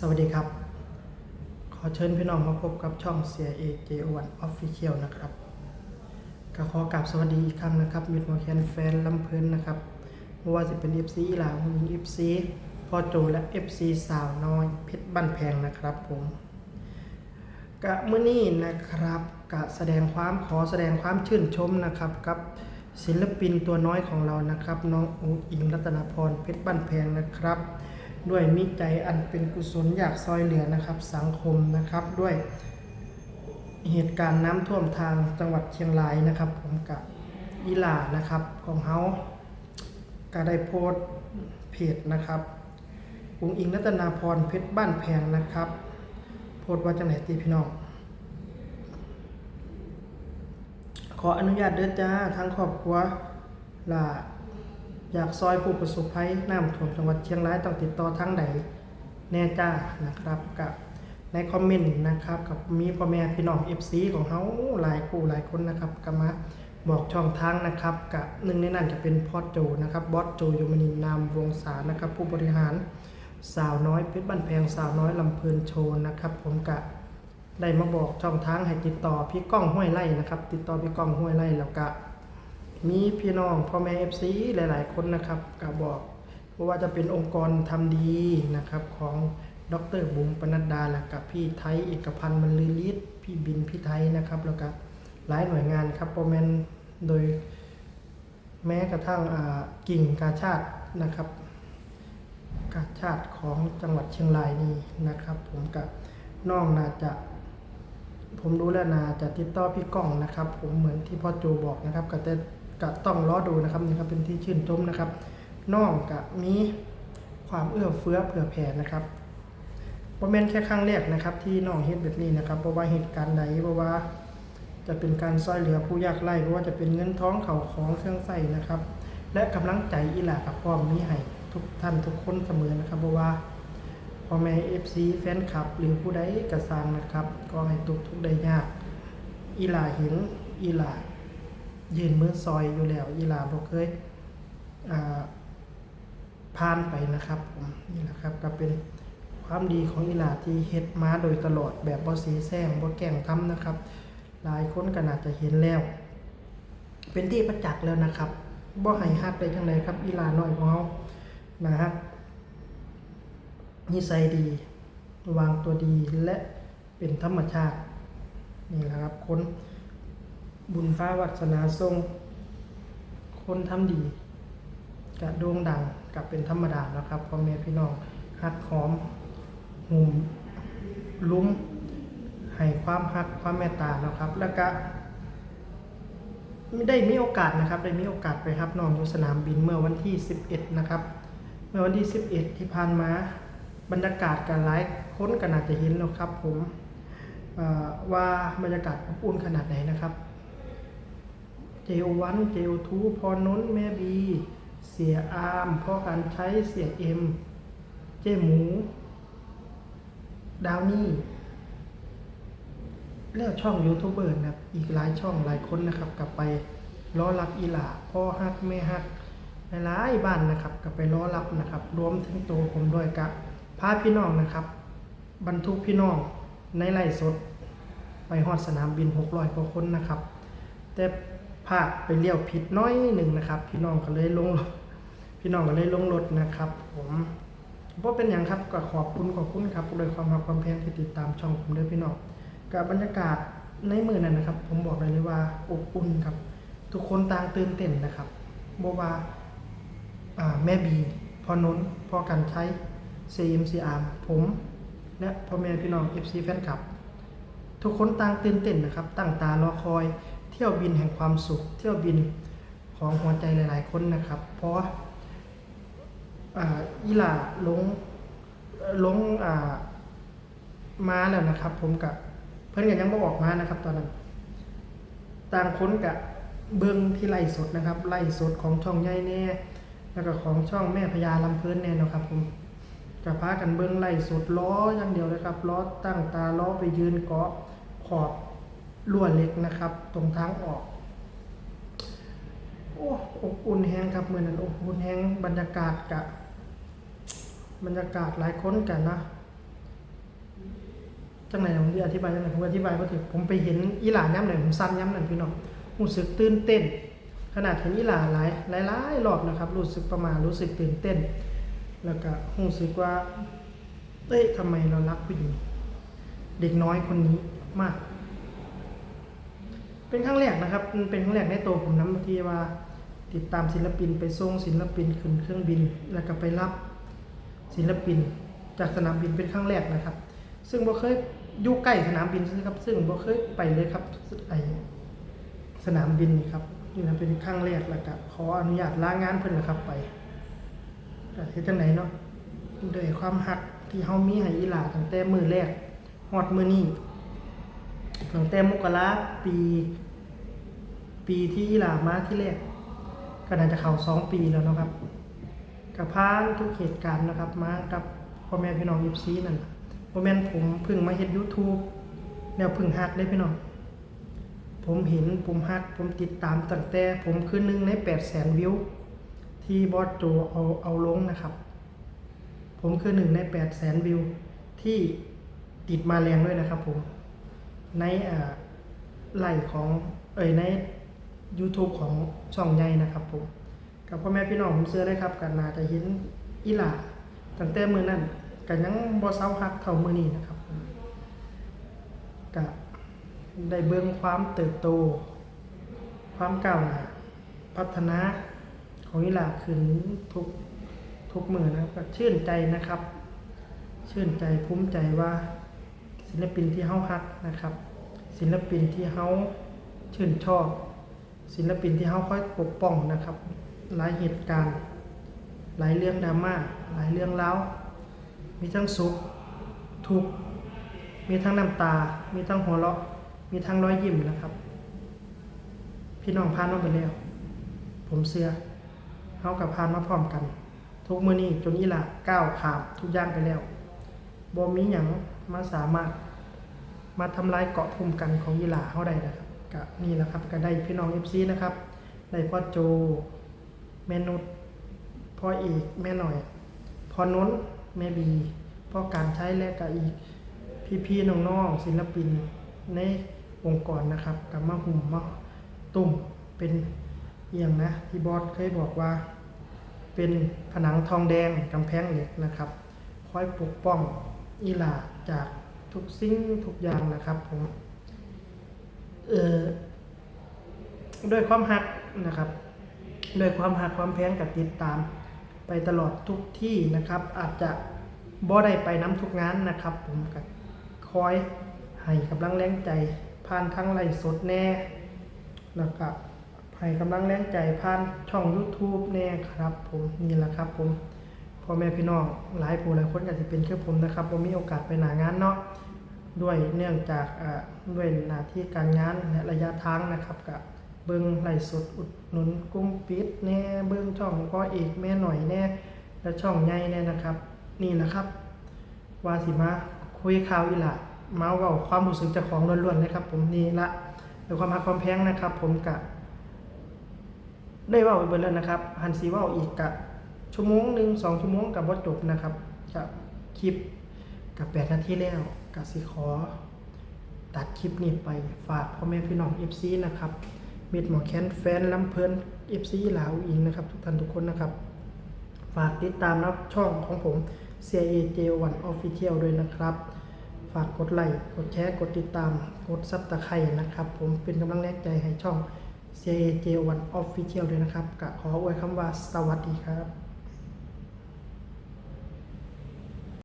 สวัสดีครับ ขอเชิญพี่น้องมาพบกับช่องเสียเอเจวันออฟฟิเชียลนะครับก็ขอกราบสวัสดีอีกครั้งนะครับมิดมอแคนแฟนลำเพลินนะครับไม่ว่าจะเป็น FC หลาของยิง FC พ่อโจและ FC สาวน้อยเพชรบ้านแพงนะครับผมกะเมื่อนี้นะครับกะแสดงความขอแสดงความชื่นชมนะครับกับศิลปินตัวน้อยของเรานะครับ น้องอุ๋งอิงรัตนพรเพชรบ้านแพงนะครับ ด้วยมิตรใจอันเป็นกุศลอยากซอยเหลือนะครับ สังคมนะครับด้วยเหตุการณ์น้ำท่วมทางจังหวัดเชียงรายนะครับ ผมกับอีลานะครับของเฮาก็ได้โพสต์เพจนะครับอุงอิงรัตนาพรเพชรบ้านแพงนะครับ โพสต์ว่าจังไหนตีพี่น้องขออนุญาตเด้อจ้าทั้งครอบครัวล่ะ อยากซอยผู้ประสบภัยน้ำท่วมจังหวัดเชียงรายต้องติดต่อทางใดแน่จ้านะครับกับในคอมเมนต์นะครับกับมีพ่อแม่พี่น้อง FC ของเขาหลายคู่หลายคนนะครับก็มาบอกช่องทางนะครับกับหนึ่งในนั้นจะเป็นพอดโจนะครับบอสโจยมนินนามวงศานะครับ ผู้บริหารสาวน้อยเพชรบ้านแพงสาวน้อยลำเพลินโชว์นะครับ ผมกะได้มาบอกช่องทางให้ติดต่อพี่ก้องห้วยไร่นะครับ ติดต่อพี่ก้องห้วยไร่แล้วก็ มีพี่น้องพ่อแม่เอฟซีหลาย ๆ คนนะครับก็บอกว่าจะเป็นองค์กรทำดีนะครับของดรบุ๋มปนัดดาและกับพี่ไทยเอกพันธ์บรรลือฤทธิ์พี่บินพี่ไทยนะครับ แล้วก็หลายหน่วยงานครับโปรแมนโดยแม้กระทั่งกิ่งกาชาตินะครับกาชาติของจังหวัดเชียงรายนี่นะครับ ผมกับน้องน่าจะผมรู้แล้วนาจะติดต่อพี่ก้องนะครับ ผมเหมือนที่พ่อโจบอกนะครับก็จะ ก็ต้องรอดูนะครับนี่ครับเป็นที่ชื่นชมนะครับน้องกับมีความเอื้อเฟื้อเผื่อแผ่นะครับบ่แม่นแค่ครั้งแรกนะครับ ที่น้องเฮ็ดแบบนี้นะครับเพราะว่าเหตุการณ์ใดเพราะว่า จะเป็นการช่วยเหลือผู้ยากไร้เพราะว่าจะเป็นเงินท้องเข่าของเครื่องใส่นะครับ และกำลังใจอีหลากับพ่อมีให้ทุกท่านทุกคนเสมอนะครับเพราะว่าพ่อแม่เอฟซีแฟนคลับ หรือผู้ใดกระซังนะครับ ก็ให้ทุกทุกได้ยากอีหลาเห็นอีหลา ยืนมือซอยอยู่แล้วอีหลาบ่เคยอ่าผ่านไปนะครับผมนี่แหละครับก็เป็นความดีของอีหลาที่เฮ็ดมาโดยตลอดแบบบ่สีแซงบ่แกล้งทำนะครับ หลายคนก็น่าจะเห็นแล้ว เป็นที่ประจักษ์แล้วนะครับบ่ให้ฮักได้จังไดครับอีหลาน้อยของเฮานะฮะนิสัยดี วางตัวดีและเป็นธรรมชาตินี่แหละครับคน บุญฟ้าวัสนาทรง คนทำดีกะโด่งดังกับเป็นธรรมดานะครับพ่อแม่พี่น้องฮักหอมหุ่มลุ้มให้ความฮักความเมตตานะครับ แล้วก็ไม่ได้มีโอกาสนะครับ ได้มีโอกาสไปรับน้องอยู่สนามบินเมื่อวันที่ 11 นะครับ เมื่อวันที่ 11 ที่ผ่านมาบรรยากาศกันหลายคนก็น่าจะเห็นแล้วครับ ผมว่าบรรยากาศอบอุ่นขนาดไหนนะครับ เจลวันเจลทูพอนนท์แม่บี เสียอามพ่อการใช้เสียเอ็ม เจหมู ดาวนี่แล้วช่องยูทูบเบอร์นะครับอีกหลายช่องหลายคนนะครับ กลับไปรอรับอีหลาพ่อฮักแม่ฮักหลายบ้านนะครับก็ไปรอรับนะครับ รวมถึงตัวผมด้วยกับพาพี่น้องนะครับ บรรทุกพี่น้องในไร่สด ไปฮอดสนามบิน600กว่าคนนะครับ แต่ พลาดไปเลี้ยวผิดน้อยหนึ่งนะครับ พี่น้องก็เลยลงรถพี่น้องก็เลยลงรถนะครับ ผมเพราะเป็นอย่างครับก็ขอบคุณขอบคุณครับโดวยความรักความแพงที่ติดตามช่องผมด้วยพี่น้องกับบรรยากาศในมือนั้นนะครับ ผมบอกเลยเลยว่าอบอุ่นครับ ทุกคนต่างตื่นเต้นนะครับบอกว่าอ่าแม่บีพอนุนพอกันใช้ CMCR ผมและพ่อแม่พี่น้อง FC แฟนคลับ ทุกคนต่างตื่นเต้นนะครับ ตั้งตารอคอย เที่ยวบินแห่งความสุข เที่ยวบินของหัวใจหลาย ๆ คนนะครับ เพราะอ่าอีหล่าลงลงอ่ามาแล้วนะครับ ผมกับเพื่อนกันยังบ่ออกมานะครับ ตอนนั้นต่างคนกับเบิ้งที่ไล่สดนะครับไล่สดของช่องใหญ่แน่ แล้วก็ของช่องแม่พญาลำเพลินแน่นะครับ ผมกับพากันเบิ้งไล่สดล้ออย่างเดียวเลยครับล้อตั้งตาล้อไปยืนเกาะขอบ ลวดเล็กนะครับ ตรงทางออก โอ้อบอุ่นแฮงครับเมื่อนั้นอบอุ่นแฮงบรรยากาศกะบรรยากาศหลายคนกันนะจังไหนผมจะอธิบายจังไหนผมอธิบายก็ถึงผมไปเห็นอีหลาย้ำไหนผมสั้นย้ำนั่นพี่น้องรู้สึกตื่นเต้น ขนาดเห็นอีหลาหลายหลายหลายรอบนะครับ รู้สึกประมาณรู้สึกตื่นเต้น แล้วก็รู้สึกว่าเอ้ยทำไมเรารักผู้หญิงเด็กน้อยคนนี้มาก เป็นครั้งแรกนะครับ เป็นครั้งแรกในตัวผมนะที่ว่า ติดตามศิลปินไปส่งศิลปินขึ้นเครื่องบิน แล้วก็ไปรับศิลปิน จากสนามบินเป็นครั้งแรกนะครับ ซึ่งบ่เคยอยู่ใกล้สนามบินนะครับ ซึ่งบ่เคยไปเลยครับไอสนามบินนี่ครับนี่นะเป็นครั้งแรกแล้วก็ขออนุญาตลางานเพิ่นนะครับไปเฮ็ดจังไดเนาะด้วยความฮักที่เฮามีให้อีหลาตั้งแต่มื้อแรกฮอดมื้อนี้ตั้งแต่มกราปี ปีที่อีหลามาที่แรกก็น่าจะเข้าสองปีแล้วนะครับกับพานทุกเหตุการณ์นะครับ มากับพ่อแม่พี่น้องยิปซีนั่นล่ะพ่อแม่นผมเพิ่งมาเฮ็ด YouTube แล้วเพิ่งฮักได้พี่น้อง ผมเห็นผมฮัก ผมติดตามตั้งแต่ ผมคือหนึ่งใน8 0 0 0 0 0วิว ที่บอสโจเอาเอาลงนะครับ ผมคือหนึ่งใน8 0 0 0 0 0วิว ที่ติดมาแรงด้วยนะครับผม ในอ่าไล่ของเอ่ยใน YouTube ของช่องใหญ่นะครับผมกับพ่อแม่พี่น้องผมเชื่อได้ครับกันนาจะเห็นอีหลาตั้งแต่มือนั้นกันยังบ่เศร้าฮักเท่ามือนี้นะครับผมก็ได้เบิ่งความเติบโต ความก้าวหน้าพัฒนาของอีหลาขึ้นทุกทุกมือนะครับก็ชื่นใจนะครับ ชื่นใจภูมิใจว่า ศิลปินที่เฮาฮักนะครับ ศิลปินที่เฮาชื่นชอบ ศิลปินที่เขาค่อยปกป้องนะครับ หลายเหตุการณ์ หลายเรื่องดราม่าหลายเรื่องเล้าวมีทั้งสุข ทุกข์มีทั้งน้ำตา มีทั้งหัวเราะ มีทั้งรอยยิ้มนะครับ พี่น้องพานมาไปแล้ว ผมเสือเขากับพานมาพร้อมกัน ทุกมือนี้จนอีละก้าวขามทุกย่างไปแล้วบ่มีหยังมาสามารถ มาทำลายเกาะภูมิกันของยีลาเขาได้นะครับ ก็นี่แหละครับก็ได้พี่น้อง FC นะครับได้พ่อโจแม่นุชพ่อเอกแม่หน่อยพ่อนุ้นแม่บีพ่อการใช้และก็อีกพี่ๆน้องๆศิลปินในองค์กรนะครับกับมาหุ่มมาตุ่มเป็นเอียงนะที่บอสเคยบอกว่า เป็นผนังทองแดงกำแพงเหล็กนะครับ คอยปกป้องอีหลาจากทุกสิ่งทุกอย่างนะครับผม เออด้วยความหักนะครับด้วยความหักความแพงกับติดตาม ไปตลอดทุกที่นะครับ อาจจะบ่ได้ไปน้ำทุกงานนะครับ ผมก็คอยให้กำลังแรงใจผ่านทั้งไลฟ์สดแน่แล้วก็ให้กำลังแรงใจผ่านช่อง YouTube แน่ครับ ผมนี่แหละครับผมพ่อแม่พี่น้องหลายผู้หลายคนอาจจะเป็นแค่ผมนะครับผมมีโอกาสไปหนางานเนาะ ด้วยเนื่องจากด้วยหน้าที่การงานและระยะทางนะครับกับเบิ้งไหล่สดอุดหนุนกลุ้มปิดแน่เบิ้งช่องพ่อเอกแม่หน่อยแน่และช่องใหญ่แน่นะครับ นี่แหละครับวาสิมาคุยข่าวอีหละมาเว่าความรู้สึกจ้าของล้วนๆเลยครับ ผมนี่ละด้วยความรักความแพงนะครับ ผมกะได้ว่าไปเบิดแล้วนะครับหันสีว่าอีกกะชั่วโมงหนึ่งสองชั่วโมงกับว่าจบนะครับกับคลิป กับแปดนาทีแล้วกับสิขอ ตัดคลิปนี้ไปฝากพ่อแม่พี่น้อง FC นะครับมิดหมอแค้นแฟนลำเพลิน FC ลาวอิงนะครับ ทุกท่านทุกคนนะครับ ฝากติดตามรับช่องของผม CAJ1 Official ด้วยนะครับ ฝากกดไลค์กดแชร์กดติดตามกดซับตะไคร่นะครับ ผมเป็นกำลังแรงใจให้ช่อง CAJ1 Official ด้วยนะครับกะขออวยคำว่าสวัสดีครับ